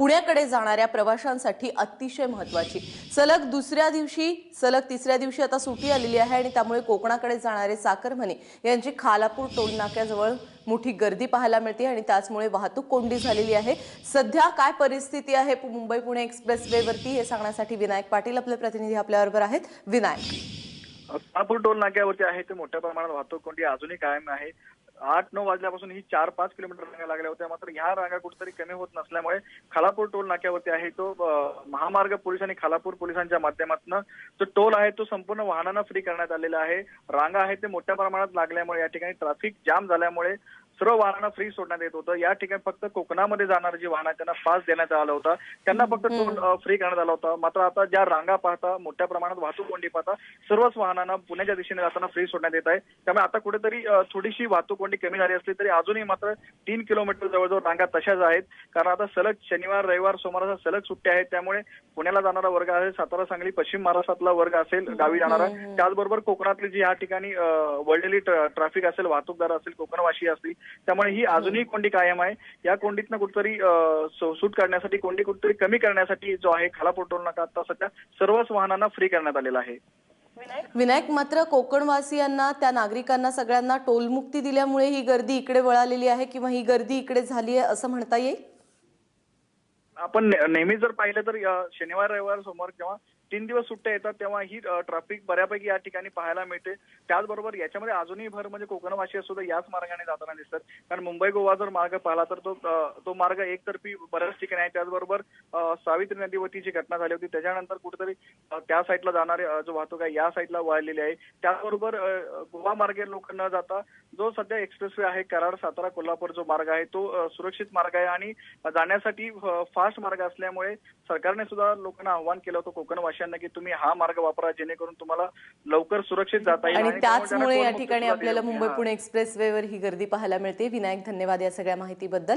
पुण्याकडे जाणाऱ्या प्रवाशांसाठी अतिशय महत्वाची सलग दुसऱ्या दिवशी सलग तिसऱ्या दिवशी आता सुटी आलेली आहे आणि त्यामुळे कोकणाकडे जाणारे चाकरमानी यांची खालापूर टोलनाक्याजवळ मोठी गर्दी पाहायला मिळते आणि त्याचमुळे वाहतूक कोंडी झालेली आहे. सध्या काय परिस्थिती आहे मुंबई पुणे एक्सप्रेस वे वरती हे सांगण्यासाठी विनायक पाटील आपले प्रतिनिधी आपल्याबरोबर आहेत. विनायक. खालापूर टोल नाक्यावरती आहे ते मोठ्या प्रमाणात वाहतूक कोंडी अजूनही कायम आहे. आठ नऊ वाजल्यापासून ही चार पाच किलोमीटर रांगा लागल्या होत्या. मात्र ह्या रांगा कुठेतरी कमी होत नसल्यामुळे खालापूर टोल नाक्यावरती आहे. तो महामार्ग पोलीस आणि खालापूर पोलिसांच्या माध्यमातून जो टोल आहे तो संपूर्ण वाहनांना फ्री करण्यात आलेला आहे. रांगा आहे ते मोठ्या प्रमाणात लागल्यामुळे या ठिकाणी ट्रॅफिक जाम झाल्यामुळे सर्व वाहनांना फ्री सोडण्यात येत होतं. या ठिकाणी फक्त कोकणामध्ये जाणारे जी वाहन आहेत त्यांना पास देण्यात आला होता. त्यांना फक्त टोल फ्री करण्यात आला होता. मात्र आता ज्या रांगा पाहता मोठ्या प्रमाणात वाहतूक कोंडी पाहता सर्वच वाहनांना पुण्याच्या दिशेने जाताना फ्री सोडण्यात येत आहे. त्यामुळे आता कुठेतरी थोडीशी वाहतूक कोंडी कमी झाली असली तरी अजूनही मात्र तीन किलोमीटर जवळजवळ रांगा तशाच आहेत. कारण आता सलग शनिवार रविवार सोमवार सलग सुट्ट्या आहेत. त्यामुळे पुण्याला जाणारा वर्ग आहे सातारा सांगली पश्चिम महाराष्ट्रातला वर्ग असेल गावी जाणारा. त्याचबरोबर कोकणातली जी या ठिकाणी वळलेली ट्र- ट्रॅफिक असेल वाहतूकदार असेल कोकणवासी असतील त्यामुळे ही अजूनही कोंडी कायम आहे. या कोंडीतनं कुठेतरी सूट करण्यासाठी कोंडी कुठेतरी कमी करण्यासाठी जो आहे खालापूर टोल नाका आता सध्या सर्वच वाहनांना फ्री करण्यात आलेला आहे. विनायक? मात्र कोकणवासियांना त्या नागरिकांना सगळ्यांना टोलमुक्ती दिल्यामुळे ही गर्दी इकडे वळालेली आहे किंवा ही गर्दी इकडे झाली आहे असं म्हणता येईल? आपण नेहमी जर पाहिलं तर शनिवार रविवार सोमवार जेव्हा तीन दिवस सुट्ट्या येतात तेव्हा ही ट्रॅफिक बऱ्यापैकी या ठिकाणी पाहायला मिळते. त्याचबरोबर याच्यामध्ये अजूनही भर म्हणजे कोकणवासी सुद्धा याच मार्गाने जाताना दिसतात. कारण मुंबई गोवा जर मार्ग पाहिला तर तो तो मार्ग एकतर्फी बऱ्याच ठिकाणी आहे. त्याचबरोबर सावित्री नदीवरती जी घटना झाली होती त्याच्यानंतर कुठेतरी त्या साईडला जाणारे जो वाहतूक आहे या साईडला वळलेली आहे. त्याचबरोबर गोवा मार्गे लोक न जाता जो सध्या एक्सप्रेसवे आहे कराड सातारा कोल्हापूर जो मार्ग आहे तो सुरक्षित मार्ग आहे. आणि जाण्यासाठी फास्ट मार्ग असल्यामुळे सरकारने सुद्धा लोकांना आव्हान केलं होतं कोकणवासियांना की तुम्ही हा मार्ग वापरा जेणेकरून तुम्हाला लवकर सुरक्षित जाता येईल आणि त्याचमुळे या ठिकाणी आपल्याला. मुंबई. पुणे एक्सप्रेस वेवर ही गर्दी पाहायला मिळते विनायक धन्यवाद या सगळ्या माहितीबद्दल